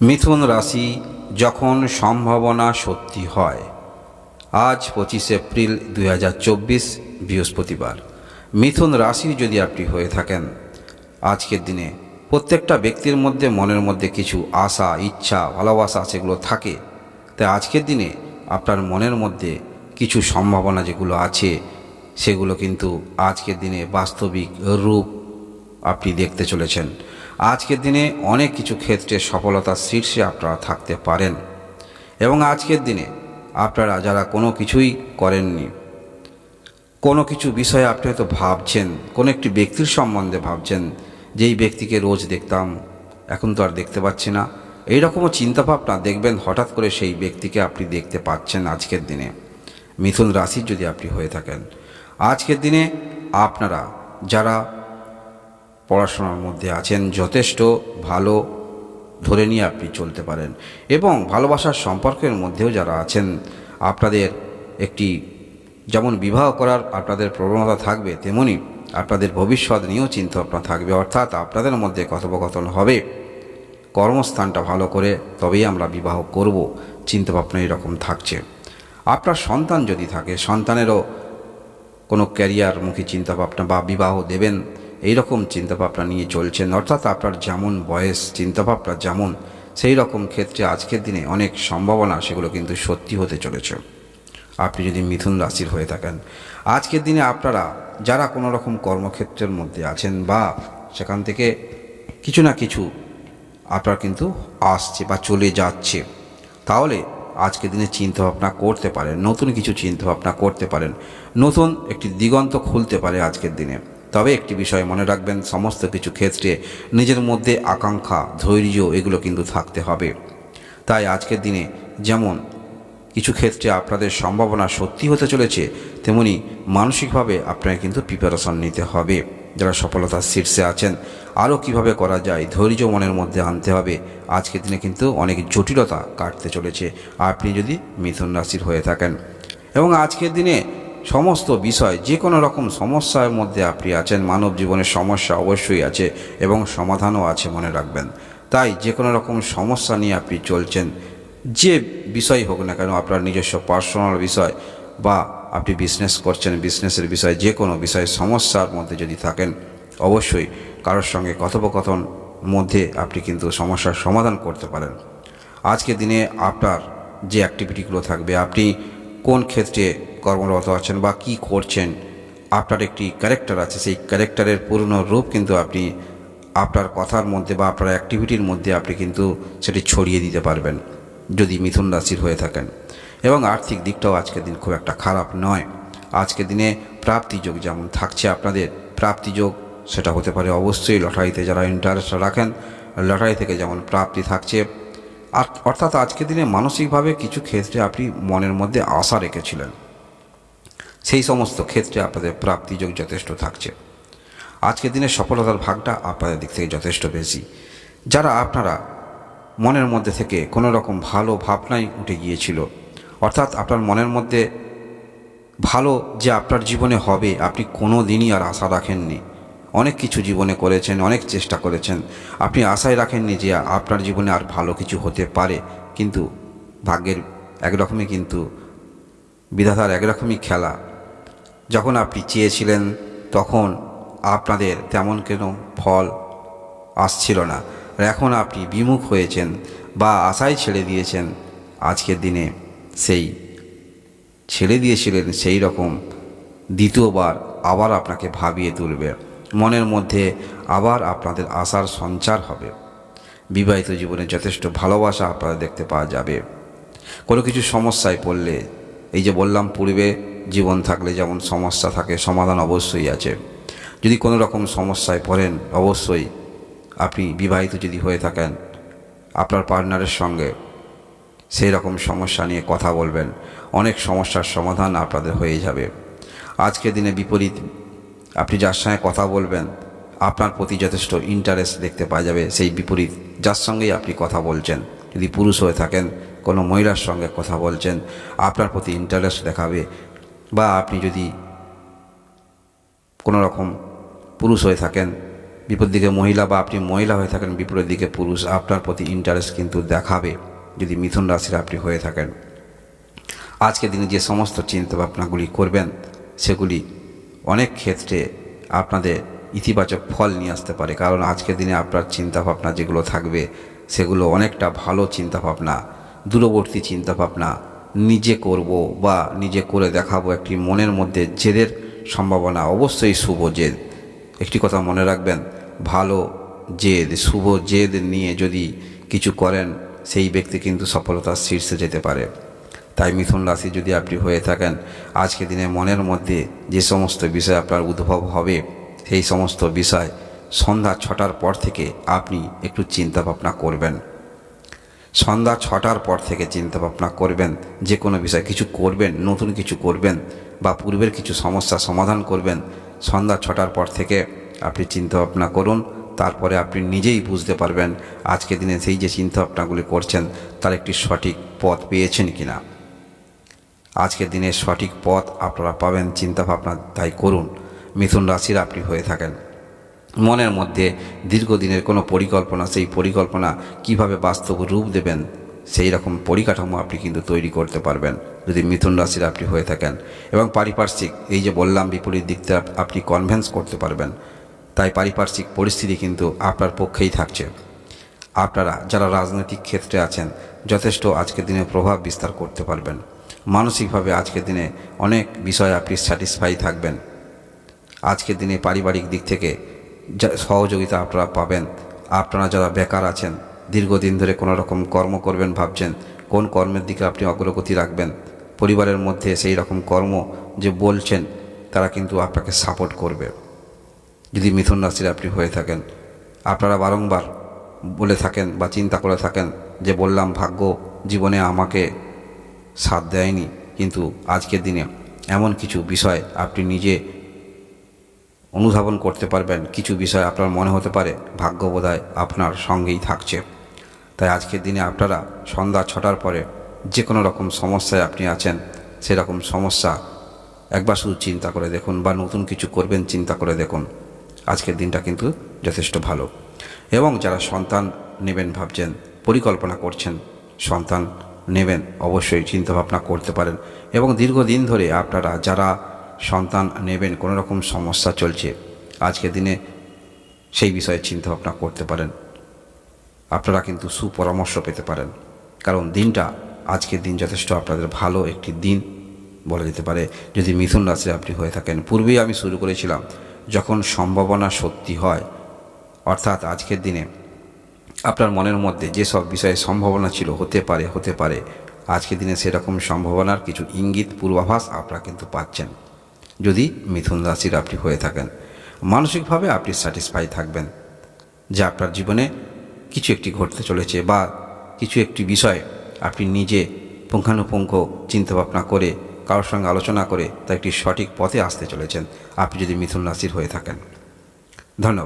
মিথুন রাশি যখন সম্ভাবনা সত্যি হয়, আজ পঁচিশে এপ্রিল দু হাজার চব্বিশ, বৃহস্পতিবার। মিথুন রাশি যদি আপনি হয়ে থাকেন, আজকের দিনে প্রত্যেকটা ব্যক্তির মধ্যে মনের মধ্যে কিছু আশা, ইচ্ছা, ভালোবাসা সেগুলো থাকে। তাই আজকের দিনে আপনার মনের মধ্যে কিছু সম্ভাবনা যেগুলো আছে, সেগুলো কিন্তু আজকের দিনে বাস্তবিক রূপ আপনি দেখতে চলেছেন। আজকের দিনে অনেক কিছু ক্ষেত্রে সফলতার শীর্ষে আপনারা থাকতে পারেন। এবং আজকের দিনে আপনারা যারা কোনো কিছুই করেননি, কোনো কিছু বিষয়ে আপনি হয়তো ভাবছেন, কোনো একটি ব্যক্তির সম্বন্ধে ভাবছেন, যেই ব্যক্তিকে রোজ দেখতাম, এখন তো আর দেখতে পাচ্ছি না, এইরকমও চিন্তাভাবনা দেখবেন হঠাৎ করে সেই ব্যক্তিকে আপনি দেখতে পাচ্ছেন আজকের দিনে। মিথুন রাশির যদি আপনি হয়ে থাকেন, আজকের দিনে আপনারা যারা পড়াশোনার মধ্যে আছেন, যথেষ্ট ভালো ধরে নিয়ে আপনি চলতে পারেন। এবং ভালোবাসার সম্পর্কের মধ্যেও যারা আছেন, আপনাদের একটি যেমন বিবাহ করার আপনাদের প্রবণতা থাকবে, তেমনি আপনাদের ভবিষ্যৎ নিয়েও চিন্তা ভাবনা থাকবে। অর্থাৎ আপনাদের মধ্যে কথোপকথন হবে, কর্মস্থানটা ভালো করে তবেই আমরা বিবাহ করব, চিন্তাভাবনা এরকম থাকছে। আপনার সন্তান যদি থাকে, সন্তানেরও কোনো ক্যারিয়ারমুখী চিন্তাভাবনা বা বিবাহ দেবেন এই রকম চিন্তাভাবনা নিয়ে চলছেন, অর্থাৎ আপনার যেমন বয়স, চিন্তাভাবনা যেমন সেই রকম ক্ষেত্রে আজকের দিনে অনেক সম্ভাবনা সেগুলো কিন্তু সত্যি হতে চলেছে। আপনি যদি মিথুন রাশির হয়ে থাকেন, আজকের দিনে আপনারা যারা কোনো রকম কর্মক্ষেত্রের মধ্যে আছেন বা সেখান থেকে কিছু না কিছু আপনার কিন্তু আসছে বা চলে যাচ্ছে, তাহলে আজকের দিনে চিন্তাভাবনা করতে পারেন, নতুন কিছু চিন্তাভাবনা করতে পারেন, নতুন একটি দিগন্ত খুলতে পারে আজকের দিনে। তবে একটি বিষয় মনে রাখবেন, সমস্ত কিছু ক্ষেত্রে নিজের মধ্যে আকাঙ্ক্ষা, ধৈর্য এগুলো কিন্তু থাকতে হবে। তাই আজকের দিনে যেমন কিছু ক্ষেত্রে আপনাদের সম্ভাবনা সত্যি হতে চলেছে, তেমনি মানসিকভাবে আপনাকে কিন্তু প্রিপারেশন নিতে হবে। যারা সফলতার শীর্ষে আছেন, আরও কীভাবে করা যায়, ধৈর্য মনের মধ্যে আনতে হবে। আজকের দিনে কিন্তু অনেক জটিলতা কাটতে চলেছে। আপনি যদি মিথুন রাশির হয়ে থাকেন। এবং আজকের দিনে সমস্ত বিষয় যে কোনো রকম সমস্যার মধ্যে আপনি আছেন, মানব জীবনের সমস্যা অবশ্যই আছে এবং সমাধানও আছে মনে রাখবেন। তাই যে কোনো রকম সমস্যা নিয়ে আপনি চলছেন, যে বিষয় হোক না কেন, আপনার নিজস্ব পার্সোনাল বিষয় বা আপনি বিজনেস করছেন বিজনেসের বিষয় যে কোনো বিষয়ে সমস্যার মধ্যে যদি থাকেন, অবশ্যই কারোর সঙ্গে কথোপকথন মধ্যে আপনি কিন্তু সমস্যার সমাধান করতে পারেন। আজকের দিনে আপনার যে অ্যাক্টিভিটিগুলো থাকবে, আপনি কোন ক্ষেত্রে কর্মরত আছেন বা কি করছেন, আপনার একটি ক্যারেক্টার আছে, সেই ক্যারেক্টারের পূর্ণ রূপ কিন্তু আপনি আপনার কথার মধ্যে বা আপনার অ্যাক্টিভিটির মধ্যে আপনি কিন্তু সেটি ছড়িয়ে দিতে পারবেন, যদি মিথুন রাশির হয়ে থাকেন। এবং আর্থিক দিকটাও আজকের দিন খুব একটা খারাপ নয়। আজকের দিনে প্রাপ্তিযোগ যেমন থাকছে আপনাদের প্রাপ্তিযোগ সেটা হতে পারে অবশ্যই লটারিতে যারা ইন্টারেস্ট রাখেন, লটারি থেকে যেমন প্রাপ্তি থাকছে। আর অর্থাৎ আজকের দিনে মানসিকভাবে কিছু ক্ষেত্রে আপনি মনের মধ্যে আশা রেখেছিলেন। সেই সমস্ত ক্ষেত্রে আপনাদের প্রাপ্তিযোগ যথেষ্ট থাকছে। আজকের দিনে সফলতার ভাগটা আপনাদের দিক থেকে যথেষ্ট বেশি। যারা আপনারা মনের মধ্যে থেকে কোনো রকম ভালো ভাবনাই উঠে গিয়েছিল, অর্থাৎ আপনার মনের মধ্যে ভালো যে আপনার জীবনে হবে, আপনি কোনো দিনই আর আশা রাখেননি। অনেক কিছু জীবনে করেছেন, অনেক চেষ্টা করেছেন। আপনি আশায় রাখেননি যে আপনার জীবনে আর ভালো কিছু হতে পারে। কিন্তু ভাগ্যের একরকমই কিন্তু, বিধাতার একরকমই খেলা। যখন আপনি চেয়েছিলেন, তখন আপনাদের তেমন কোনো ফল আসছিল না? আর এখন আপনি বিমুখ হয়েছেন বা আশায় ছেড়ে দিয়েছেন, আজকের দিনে সেই ছেড়ে দিয়েছিলেন সেই রকম দ্বিতীয়বার আবার আপনাকে ভাবিয়ে তুলবে। মনের মধ্যে আবার আপনাদের আশার সঞ্চার হবে। বিবাহিত জীবনে যথেষ্ট ভালোবাসা আপনারা দেখতে পাওয়া যাবে। কোনো কিছু সমস্যায় পড়লে, এই যে বললাম পূর্বে জীবন থাকলে যেমন সমস্যা থাকে, সমাধান অবশ্যই আছে। যদি কোনো রকম সমস্যায় পড়েন, অবশ্যই আপনি বিবাহিত যদি হয়ে থাকেন, আপনার পার্টনারের সঙ্গে সেই রকম সমস্যা নিয়ে কথা বলবেন। অনেক সমস্যার সমাধান আপনাদের হয়ে যাবে। আজকের দিনে বিপরীত, আপনি যার সঙ্গে কথা বলবেন, আপনার প্রতি যথেষ্ট ইন্টারেস্ট দেখতে পাওয়া যাবে সেই বিপরীত। যার সঙ্গেই আপনি কথা বলছেন, যদি পুরুষ হয়ে থাকেন, কোনো মহিলার সঙ্গে কথা বলছেন, আপনার প্রতি ইন্টারেস্ট দেখাবে বা আপনি যদি কোনো রকম পুরুষ হয়ে থাকেন, বিপরীত দিকে মহিলা বা আপনি মহিলা হয়ে থাকেন, বিপরীত দিকে পুরুষ, আপনার প্রতি ইন্টারেস্ট কিন্তু দেখাবে যদি মিথুন রাশির আপনি হয়ে থাকেন। আজকের দিনে যে সমস্ত চিন্তা ভাবনাগুলি করবেন, সেগুলি অনেক ক্ষেত্রে আপনাদের ইতিবাচক ফল নিয়ে আসতে পারে। কারণ আজকের দিনে আপনার চিন্তা ভাবনা যেগুলো থাকবে, সেগুলো অনেকটা ভালো চিন্তা ভাবনা দূরবর্তী চিন্তা ভাবনা নিজে করব বা নিজে করে দেখাবো একটি মনের মধ্যে জেদের সম্ভাবনা, অবশ্যই শুভ জেদ। একটি কথা মনে রাখবেন, ভালো জেদ, শুভ জেদ নিয়ে যদি কিছু করেন, সেই ব্যক্তি কিন্তু সফলতার শীর্ষে যেতে পারে। তাই মিথুন রাশি যদি আপনি হয়ে থাকেন, আজকে দিনে মনের মধ্যে যে সমস্ত বিষয় আপনার উদ্ভব হবে, সেই সমস্ত বিষয় সন্ধ্যা ছটার পর থেকে আপনি একটু চিন্তা ভাবনা করবেন। সন্ধ্যা ছটার পর থেকে চিন্তা ভাবনা করবেন, যে কোনো বিষয় কিছু করবেন, নতুন কিছু করবেন বা পূর্বের কিছু সমস্যা সমাধান করবেন, সন্ধ্যা ছটার পর থেকে আপনি চিন্তা ভাবনা করুন, তারপরে আপনি নিজেই বুঝতে পারবেন আজকে দিনে সেই যে চিন্তা ভাবনাগুলি করছেন, তার একটি সঠিক পথ পেয়েছেন কিনা। আজকের দিনে সঠিক পথ আপনারা পাবেন, চিন্তা ভাবনা তাই করুন। মিথুন রাশির আপনি হয়ে থাকেন। মনের মধ্যে দীর্ঘদিনের কোনো পরিকল্পনা, সেই পরিকল্পনা কীভাবে বাস্তব রূপ দেবেন, সেই রকম পরিকাঠামো আপনি কিন্তু তৈরি করতে পারবেন যদি মিথুন রাশির আপনি হয়ে থাকেন। এবং পারিপার্শ্বিক, এই যে বললাম, বিপরীত দিকটা আপনি কনভেন্স করতে পারবেন। তাই পারিপার্শ্বিক পরিস্থিতি কিন্তু আপনার পক্ষেই থাকছে। আপনারা যারা রাজনৈতিক ক্ষেত্রে আছেন, যথেষ্ট আজকের দিনে প্রভাব বিস্তার করতে পারবেন। মানসিকভাবে আজকের দিনে অনেক বিষয়ে আপনি স্যাটিসফাই থাকবেন। আজকের দিনে পারিবারিক দিক থেকে সহযোগিতা আপনারা পাবেন। আপনারা যারা বেকার আছেন, দীর্ঘদিন ধরে কোনো রকম কর্ম করবেন ভাবছেন, কোন কর্মের দিকে আপনি অগ্রগতি রাখবেন? পরিবারের মধ্যে সেই রকম কর্ম যে বলছেন, তারা কিন্তু আপনাকে সাপোর্ট করবে। যদি মিথুন রাশির আপনি হয়ে থাকেন, আপনারা বারংবার বলে থাকেন বা চিন্তা করে থাকেন যে বললাম ভাগ্য জীবনে আমাকে সাথ দেয়নি, কিন্তু আজকের দিনে এমন কিছু বিষয় আপনি নিজে অনুধাবন করতে পারবেন। কিছু বিষয় আপনার মনে হতে পারে ভাগ্য বোধহয় আপনার সঙ্গেই থাকছে। তাই আজকের দিনে আপনারা সন্ধ্যা ছটার পরে যে কোনো রকম সমস্যায় আপনি আছেন, সেরকম সমস্যা একবার শুধু চিন্তা করে দেখুন বা নতুন কিছু করবেন, চিন্তা করে দেখুন। আজকের দিনটা কিন্তু যথেষ্ট ভালো। এবং যারা সন্তান নেবেন ভাবছেন, পরিকল্পনা করছেন, সন্তান নেবেন, অবশ্যই চিন্তাভাবনা করতে পারেন। এবং দীর্ঘদিন ধরে আপনারা যারা সন্তান নেবেন কোনো রকম সমস্যা চলছে। আজকের দিনে সেই বিষয়ে চিন্তাভাবনা করতে পারেন। আপনারা কিন্তু সুপরামর্শ পেতে পারেন। কারণ দিনটা, আজকের দিন যথেষ্ট আপনাদের ভালো একটি দিন বলা যেতে পারে। যদি মিথুন রাশি আপনি হয়ে থাকেন, পূর্বেই আমি শুরু করেছিলাম, যখন সম্ভাবনা সত্যি হয়, অর্থাৎ আজকের দিনে আপনার মনের মধ্যে যেসব বিষয়ে সম্ভাবনা ছিল, হতে পারে হতে পারে, আজকের দিনে সেরকম সম্ভাবনার কিছু ইঙ্গিত, পূর্বাভাস আপনারা কিন্তু পাচ্ছেন। যদি মিথুন রাশির আপনি হয়ে থাকেন, মানসিকভাবে আপনি স্যাটিসফাই থাকবেন যে আপনার জীবনে কিছু একটি ঘটতে চলেছে বা কিছু একটি বিষয় আপনি নিজে পুঙ্খানুপুঙ্খ চিন্তাভাবনা করে, কারোর সঙ্গে আলোচনা করে তা একটি সঠিক পথে আসতে চলেছেন। আপনি যদি মিথুন রাশির হয়ে থাকেন। ধন্যবাদ।